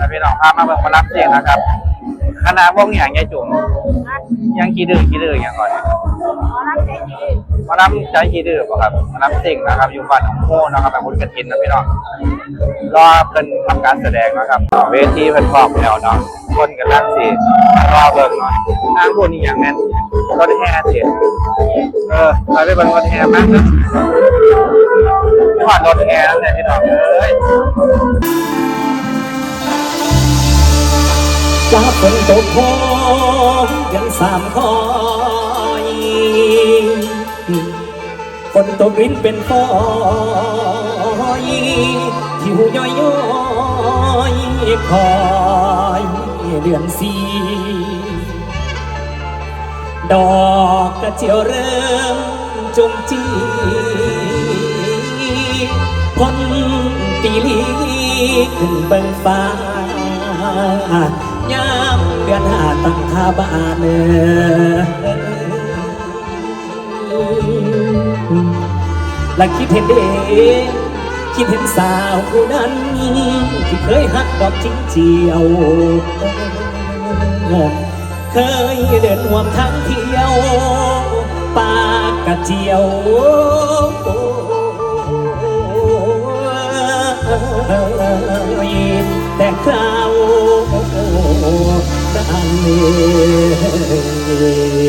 แล้วพี่น้องพามาเบิ่งมารับเสียงนะครับคณะวงอย่างยายจุ๋มยังกี่ดื้อกี่ดื้ออย่างก่อนมารับใจกี่ดื้อป่ะครับมารับเสียงนะครับ อยู่บ้านหนองโม่นะครับแบบบุญกระถินนะพี่น้องรอเพิ่นทำการแสดงนะครับเวทีเพิ่นพร้อมแล้วเนาะคนกันลังสิรอเบิ่งหน่อยทางบนนี่อย่างแม่นรถแห่เสียเออไปไปเบิ่งรถแห่มากนะไม่ผ่านรถแห่แล้วเนี่ยพี่น้องเอ้ย จากฝนตกพองยังสามคอยฝนตกรินเป็นฟอยผิวย้อยย้อยคอยเดือนสีดอกกระเจียวเริ่มจงจีคนปีลีขึ้นเบิ่งฟ้า ยามเดือนหาตั้งคาบ้านเนและคิดเห็นเด็กคิดเห็นสาวผู้นั้น ที่เคยหักดอกจิ้งเจียวเคยเดินหวมทางเที่ยว ปากกระเจียวแต่คราว นั้